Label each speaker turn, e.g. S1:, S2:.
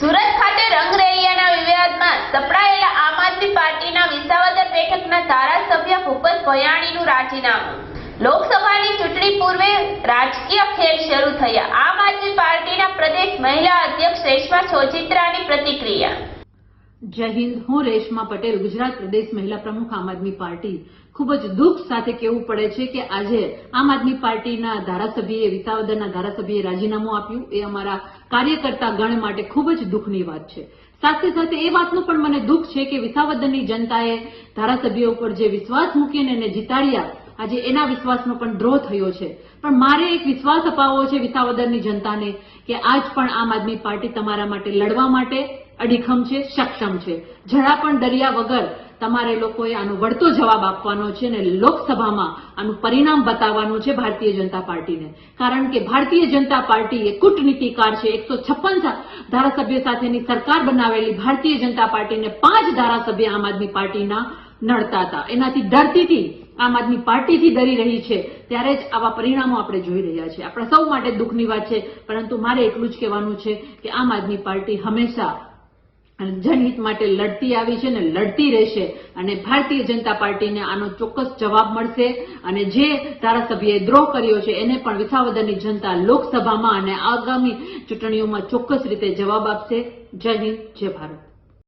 S1: સુરત ખાતે રંગરેલિયાના વિવાદમાં સપડાયેલા આમ આદમી પાર્ટીના વિસાવદર બેઠકના ધારાસભ્ય ભૂપત ભયાણીનું રાજીનામું. લોકસભાની ચૂંટણી પૂર્વે રાજકીય ખેલ શરૂ થયા. આમ આદમી પાર્ટીના પ્રદેશ મહિલા અધ્યક્ષ રેશ્મા સોજિત્રાની પ્રતિક્રિયા.
S2: જય હિન્દ. હું રેશમા પટેલ, ગુજરાત પ્રદેશ મહિલા પ્રમુખ, આમ આદમી પાર્ટી. ખૂબ જ દુઃખ સાથે કહેવું પડે છે કે આજે આમ આદમી પાર્ટીના ધારાસભ્યએ, વિસાવદરના ધારાસભ્યએ રાજીનામું આપ્યું. એ અમારા કાર્યકર્તા ગણ માટે ખૂબ જ દુઃખની વાત છે. સાથે સાથે એ વાતનું પણ મને દુઃખ છે કે વિસાવદરની જનતાએ ધારાસભ્યો ઉપર જે વિશ્વાસ મૂકીને એને જીતાડ્યા આજે એના વિશ્વાસનો પણ દ્રોહ થયો છે. પણ મારે એક વિશ્વાસ અપાવવો છે વિસાવદરની જનતાને કે આજ પણ આમ આદમી પાર્ટી તમારા માટે લડવા માટે અડીખમ છે, સક્ષમ છે. જરા પણ ડર્યા વગર તમારે લોકોએ આનો વળતો જવાબ આપવાનો છે અને લોકસભામાં આનું પરિણામ બતાવવાનું છે ભારતીય જનતા પાર્ટીને. કારણ કે ભારતીય જનતા પાર્ટી એ કૂટનીતિકાર છે. એકસો છપ્પન ધારાસભ્યો સાથેની સરકાર બનાવેલી ભારતીય જનતા પાર્ટીને પાંચ ધારાસભ્ય આમ આદમી પાર્ટીના નડતા હતા. એનાથી ડરતીથી આમ આદમી પાર્ટીથી ડરી રહી છે, ત્યારે જ આવા પરિણામો આપણે જોઈ રહ્યા છે આપણા સૌ માટે દુઃખની વાત છે, પરંતુ મારે એટલું જ કહેવાનું છે કે આમ આદમી પાર્ટી હંમેશા જનહિત માટે લડતી આવી છે ને લડતી રહેશે અને ભારતીય જનતા પાર્ટીને આનો ચોક્કસ જવાબ મળશે અને જે ધારાસભ્યએ દ્રોહ કર્યો છે, એને પણ વિસાવદરની જનતા લોકસભામાં અને આગામી ચૂંટણીઓમાં ચોક્કસ રીતે જવાબ આપશે. જય હિન્દ, જય ભારત.